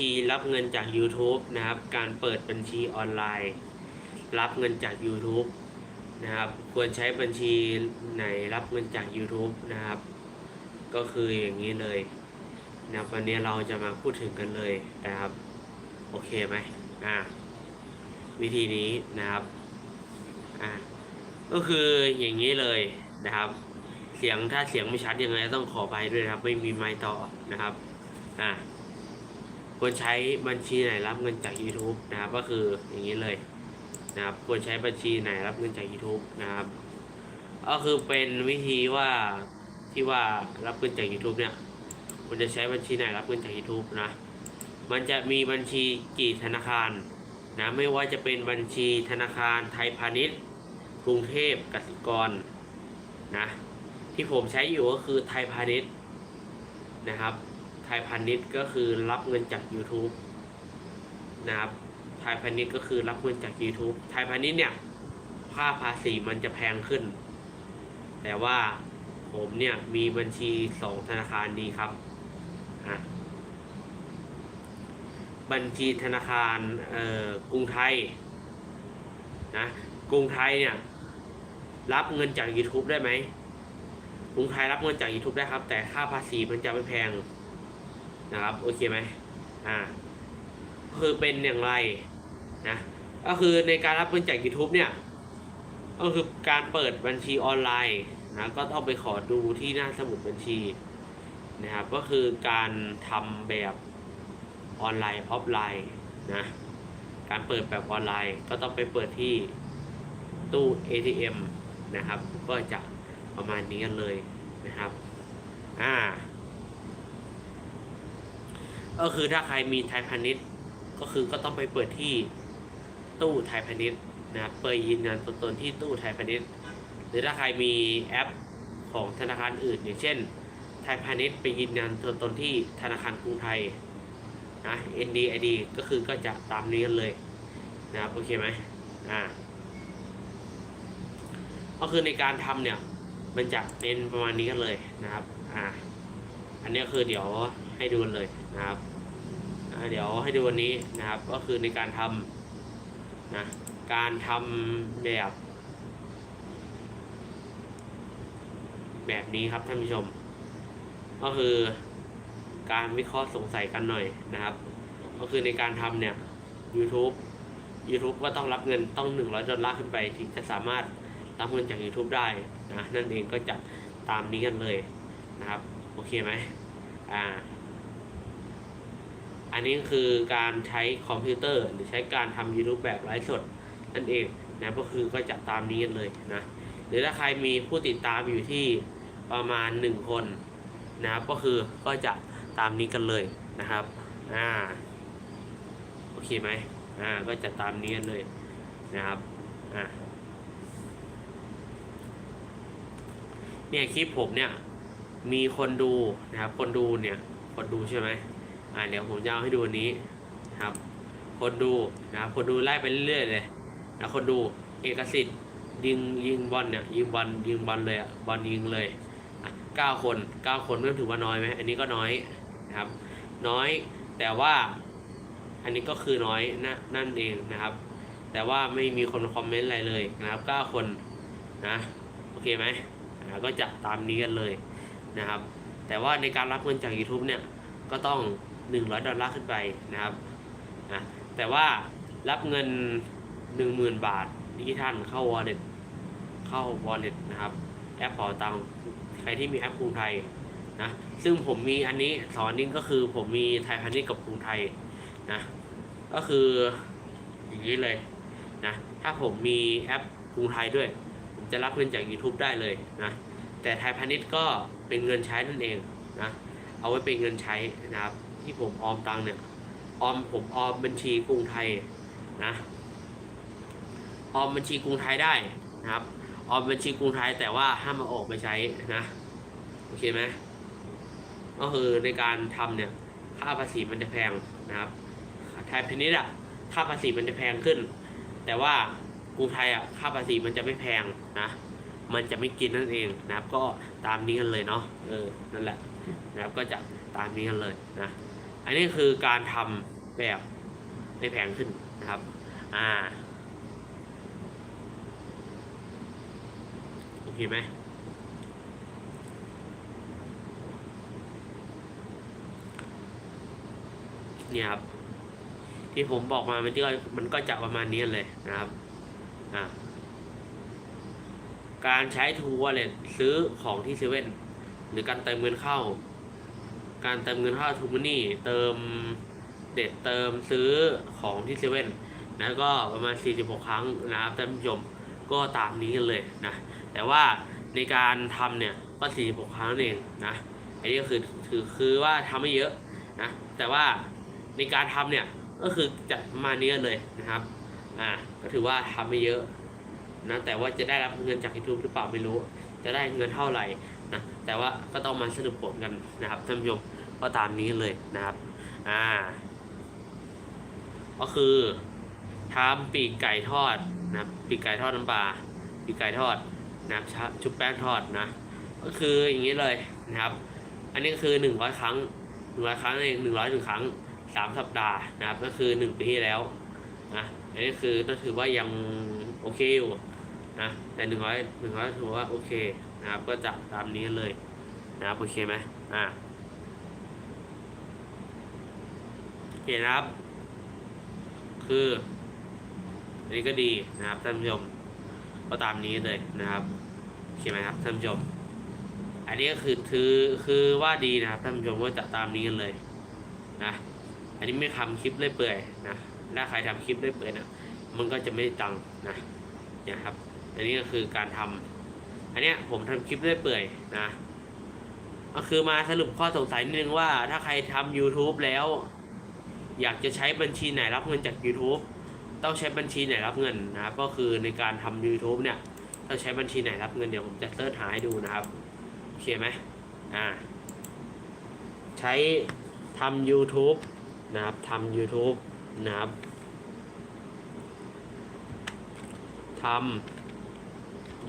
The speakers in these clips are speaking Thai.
ชีรับเงินจาก YouTube นะครับ การเปิดบัญชีออนไลน์ รับเงินจาก YouTube นะครับ ควรใช้บัญชีไหนรับเงินจาก YouTube นะครับ ก็คืออย่างนี้เลยนะครับวันนี้เราจะมาพูดถึงกันเลยนะครับ โอเคไหมอ่าวิธีนี้นะครับอ่าก็คืออย่างนี้เลยนะครับ เสียงถ้าเสียงไม่ชัดยังไงต้องขอไปด้วยนะครับ ไม่มีไมค์ต่อนะครับ อ่า ควรใช้บัญชีไหนรับเงินจาก YouTube นะครับ ก็คืออย่างนี้เลยนะครับ ควรใช้บัญชีไหนรับเงินจาก YouTube นะครับ ก็คือเป็นวิธีว่าที่ว่ารับเงินจาก YouTube เนี่ยมันจะใช้บัญชีไหนรับเงินจาก YouTube นะ มันจะมีบัญชีกี่ธนาคารนะไม่ว่าจะเป็นบัญชีธนาคารไทยพาณิชย์ กรุงเทพกสิกรนะที่ผมใช้อยู่ก็คือไทยพาณิชย์นะครับ ทยพาณิชย์ก็คือรับเงินจาก YouTube นะครับไทยพาณิชย์ก็คือรับเงินจาก YouTube ไทยพาณิชย์เนี่ย ค่าภาษีมันจะแพงขึ้น แต่ว่าผมเนี่ยมีบัญชีสองธนาคารดีครับอะบัญชีธนาคารเอ่อกรุงไทยนะกรุงไทยเนี่ย รับเงินจาก YouTube ได้ไหมกรุงไทยรับเงินจาก YouTube ได้ครับ แต่ค่าภาษีมันจะไม่แพง นะครับโอเคไหมอ่าคือเป็นอย่างไรนะก็คือในการรับเงินจาก YouTube เนี่ยก็คือการเปิดบัญชีออนไลน์นะก็ต้องไปขอดูที่หน้าสมุดบัญชีนะครับก็คือการทำแบบออนไลน์ออฟไลน์นะการเปิดแบบออนไลน์ก็ต้องไปเปิดที่ตู้ ATM นะครับ ก็จะประมาณนี้กันเลยนะครับ อ่า ก็คือถ้าใครมีไทยพาณิชย์ ก็คือก็ต้องไปเปิดที่ตู้ไทยพาณิชย์นะครับเปิดยืนยันตัวตนที่ตู้ไทยพาณิชย์ หรือถ้าใครมีแอปของธนาคารอื่น อย่างเช่น ไทยพาณิชย์ไปยืนยันตัวตนที่ธนาคารกรุงไทยนะ NDID ก็คือก็จะตามนี้กันเลยนะครับโอเคไหมอ่าก็คือในการทำเนี่ยมันจะเป็นประมาณนี้กันเลยนะครับ อ่า อันนี้คือเดี๋ยวให้ดูเลยนะครับเดี๋ยวให้ดูวันนี้นะครับ ก็คือในการทำนะการทำแบบ แบบนี้ครับท่านผู้ชม ก็คือการวิเคราะห์สงสัยกันหน่อยนะครับ ก็คือในการทำเนี่ย YouTube YouTube ก็ต้องรับเงินต้อง 100ดอลลาร์ขึ้นไปถึงจะสามารถรับเงินจาก YouTube ได้นะนั่นเองก็จะตามนี้กันเลยนะครับ โอเคไหมอ่า อันนี้คือการใช้คอมพิวเตอร์หรือใช้การทำ YouTube แบบไลฟ์สดนั่นเองนะก็คือก็จะตามนี้กันเลยนะ หรือถ้าใครมีผู้ติดตามอยู่ที่ประมาณหนึ่งคนนะครับก็คือก็จะตามนี้กันเลยนะครับอ่าโอเคไหมอ่าก็จะตามนี้กันเลยนะครับอ่าเนี่ยคลิปผมเนี่ย มีคนดูนะครับ คนดูเนี่ย คนดูใช่ไหมอ่าเดี๋ยวผมจะเอาให้ดูอันนี้นะครับ คนดูนะครับ คนดูไล่ไปเรื่อยๆเลยนะคนดูเอกสิทธิ์ยิงยิงบอลเนี่ยยิงบอลยิงบอลเลยอะบอลยิงเลยเก้าคนเก้าคนก็ถือว่าน้อยไหมอันนี้ก็น้อยนะครับ น้อยแต่ว่าอันนี้ก็คือน้อยนะนั่นเองนะครับ แต่ว่าไม่มีคนคอมเมนต์อะไรเลยนะครับเก้าคนนะโอเคไหมอ่าก็จะตามนี้กันเลย นะครับ แต่ว่าในการรับเงินจาก YouTube เนี่ยก็ต้อง 100 ดอลลาร์ขึ้นไปนะครับนะแต่ว่ารับเงิน 10,000 บาทดิจิทัลเข้า wallet เข้า wallet นะครับ แอปเป๋าตังใครที่มีแอปกรุงไทยนะซึ่งผมมีอันนี้สอนนี้ก็คือผมมีไทยพาณิชย์กับกรุงไทยนะก็คืออย่างนี้เลยนะถ้าผมมีแอปกรุงไทยด้วย ผมจะรับเงินจาก YouTube ได้เลยนะแต่ไทยพาณิชย์ก็ เป็นเงินใช้นั่นเองนะเอาไว้เป็นเงินใช้นะครับ ที่ผมออมตังเนี่ยออมผมออมบัญชีกรุงไทยนะออมบัญชีกรุงไทยได้นะครับออมบัญชีกรุงไทยแต่ว่าห้ามมาออกไปใช้นะโอเคไหมก็คือในการทำเนี่ยค่าภาษีมันจะแพงนะครับไทยพาณิชย์อะค่าภาษีมันจะแพงขึ้น แต่ว่ากรุงไทยอะค่าภาษีมันจะไม่แพงนะ มันจะไม่กินนั่นเองนะครับ ก็ตามนี้กันเลยเนาะเออนั่นแหละนะครับก็จะตามนี้กันเลยนะ อันนี้คือการทำแบบให้แพงขึ้นนะครับ อ่าโอเคไหมเนี่ยครับที่ผมบอกมามันก็มันก็จะประมาณนี้เลยนะครับ อ่า การใช้ทูวอลเล็ตซื้อของที่เซเว่นหรือการเติมเงินเข้า การเติมเงินเข้าทูมันนี่เติมเด็ดเติมซื้อของที่เซเว่นนะก็ประมาณ 46 ครั้งนะครับท่านผู้ชมก็ตามนี้กันเลยนะแต่ว่าในการทำเนี่ยก็ 46 ครั้งนั่นเองนะอันนี้ก็คือคือคือว่าทำไม่เยอะนะแต่ว่าในการทำเนี่ยก็คือจะมาณนี้ยเลยนะครับอ่าก็ถือว่าทำไม่เยอะ นะแต่ว่าจะได้รับเงินจาก YouTube หรือเปล่าไม่รู้ จะได้เงินเท่าไหร่นะแต่ว่าก็ต้องมาสรุปผลกันนะครับท่านผู้ชมก็ตามนี้เลยนะครับอ่าก็คือทำปีกไก่ทอดนะปีกไก่ทอดน้ำปลาปีกไก่ทอดนะครับชุบแป้งทอดนะ ก็คืออย่างนี้เลยนะครับ อันนี้ก็คือหนึ่งร้อยครั้งหนึ่งร้อยครั้งเองหนึ่งร้อยหนึ่งครั้งสามสัปดาห์นะครับ ก็คือหนึ่งปีที่แล้วนะอันนี้คือก็ถือว่ายังโอเคอยู่ นะแต่หนึ่งร้อยหนึ่งร้อยถือว่าโอเคนะครับก็จะตามนี้เลยนะครับโอเคไหมอ่าโอเคนะครับ คืออันนี้ก็ดีนะครับท่านผู้ชมก็ตามนี้เลยนะครับโอเคไหมครับท่านผู้ชม อันนี้ก็คือคือคือว่าดีนะครับท่านผู้ชมก็จะตามนี้กันเลยนะอันนี้ไม่ทำคลิปเรื่ยเปื่อยนะถ้าใครทำคลิปเรื่ยเปื่อยนะมันก็จะไม่ได้ตังค์นะเนี่ยครับ อันนี้ก็คือการทำอันเนี้ยผมทำคลิปเรื่อยเปื่อยนะ ก็คือมาสรุปข้อสงสัยนิดนึงว่า ถ้าใครทำ YouTube แล้ว อยากจะใช้บัญชีไหนรับเงินจาก YouTube ต้องใช้บัญชีไหนรับเงินนะครับ ก็คือในการทำ YouTube เนี่ยต้องใช้บัญชีไหนรับเงินเดี๋ยวผมจะเสิร์ชหาให้ดูนะครับโอเคไหมอ่า ใช้ทำ YouTube นะครับทำ YouTube นะครับทำ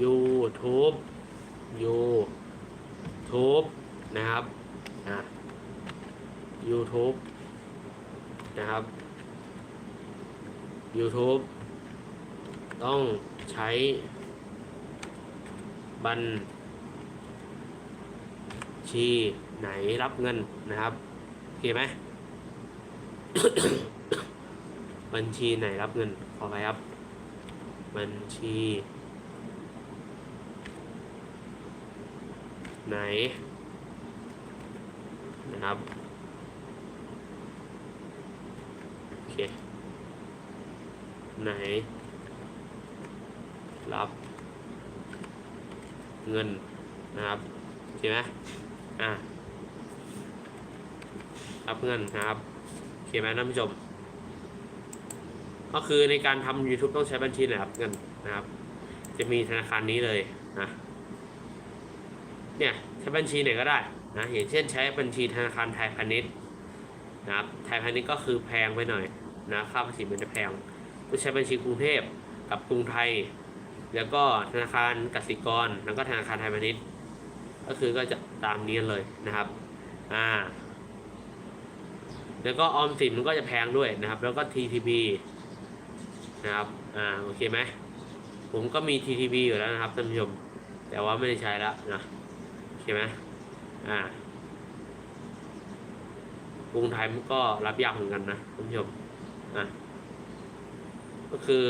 YouTube YouTube นะครับอะ YouTube นะครับ YouTube ต้องใช้บัญชีไหนรับเงินนะครับโอเคไหม บัญชีไหนรับเงินขอไปครับ บัญชี ไหนนะครับโอเคไหน รับ เงินนะครับโอเคไหมอ่ารับเงินนะครับโอเคไหมท่านผู้ชม ก็คือในการทำ YouTube ต้องใช้บัญชีไหนรับเงินนะครับ จะมีธนาคารนี้เลยนะ เนี่ยใช้บัญชีไหนก็ได้นะอย่างเช่นใช้บัญชีธนาคารไทยพาณิชย์นะครับไทยพาณิชย์ก็คือแพงไปหน่อยนะค่าภาษีมันจะแพงก็ใช้บัญชีกรุงเทพกับกรุงไทย แล้วก็ธนาคารกสิกร แล้วก็ธนาคารไทยพาณิชย์ก็คือก็จะตามนี้เลยนะครับอ่าแล้วก็ออมสินมันก็จะแพงด้วยนะครับ แล้วก็ TTB นะครับอ่าโอเคไหมผมก็มี TTB อยู่แล้วนะครับท่านผู้ชมแต่ว่าไม่ได้ใช้แล้วนะ โอเคไหมอ่ากรุงไทยมันก็รับยากเหมือนกันนะคุณผู้ชมอะก็คือ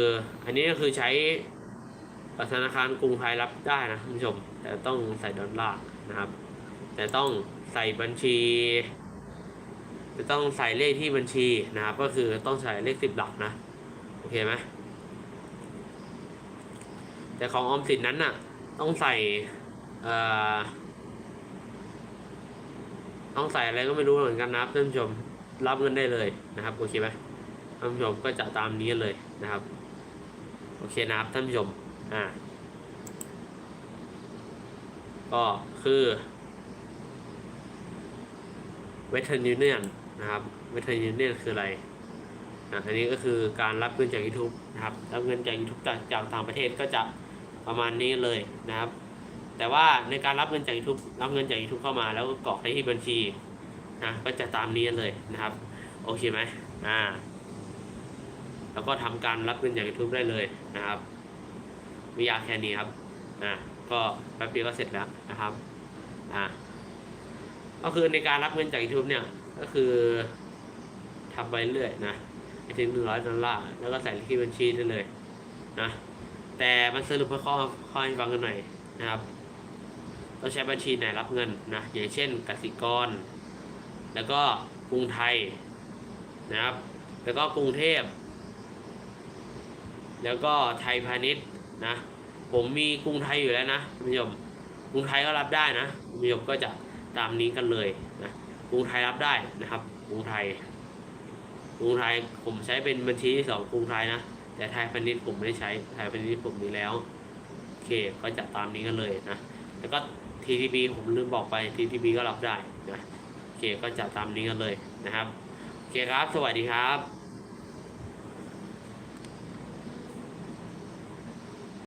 อันนี้ก็คือใช้ธนาคารกรุงไทยรับได้นะคุณผู้ชม แต่ต้องใส่ดอลลาร์นะครับ แต่ต้องใส่บัญชี จะต้องใส่เลขที่บัญชีนะครับ ก็คือต้องใส่เลขสิบหลักนะโอเคไหมแต่ของออมสินนั้นน่ะ ต้องใส่เอ่อ ต้องใส่อะไรก็ไม่รู้เหมือนกันนะครับท่านผู้ชมรับเงินได้เลยนะครับโอเคไหมท่านผู้ชมก็จะตามนี้เลยนะครับโอเคนะครับท่านผู้ชมอ่าก็คือเวทเทอร์นิเนียนนะครับเวทเทอร์นิเนียนคืออะไรอะอันนี้ก็คือการรับเงินจาก YouTube นะครับ รับเงินจาก YouTube จากจากต่างประเทศก็จะประมาณนี้เลยนะครับ แต่ว่าในการรับเงินจาก YouTube รับเงินจาก YouTube เข้ามาแล้วก็กรอกไปที่บัญชีนะก็จะตามนี้เลยนะครับ โอเคไหมอ่า แล้วก็ทำการรับเงินจาก YouTube ได้เลยนะครับไม่ยาแค่นี้ครับอ่าก็แป๊บเดียวก็เสร็จแล้วนะครับอ่าก็คือในการรับเงินจาก YouTube เนี่ยก็คือทำไปเรื่อยนะไปถึงหนึ่งร้อยดอลลาร์แล้วก็ใส่เลขที่บัญชีได้เลยนะแต่มันสรุปข้อข้อให้ฟังกันหน่อยนะครับ เราใช้บัญชีไหนรับเงินนะอย่างเช่นกสิกร แล้วก็กรุงไทยนะครับ แล้วก็กรุงเทพ แล้วก็ไทยพาณิชย์นะ ผมมีกรุงไทยอยู่แล้วนะคุณผู้ชมกรุงไทยก็รับได้นะคุณผู้ชมก็จะตามนี้กันเลยนะกรุงไทยรับได้นะครับกรุงไทยกรุงไทยผมใช้เป็นบัญชีที่สองกรุงไทยนะ แต่ไทยพาณิชย์ผมไม่ได้ใช้ไทยพาณิชย์ผมมีแล้วโอเคก็จะตามนี้กันเลยนะแล้วก็ TTB ผมลืมบอกไป TTB ก็รับได้นะโอเคก็จะตามนี้กันเลยนะครับ โอเคครับ สวัสดีครับ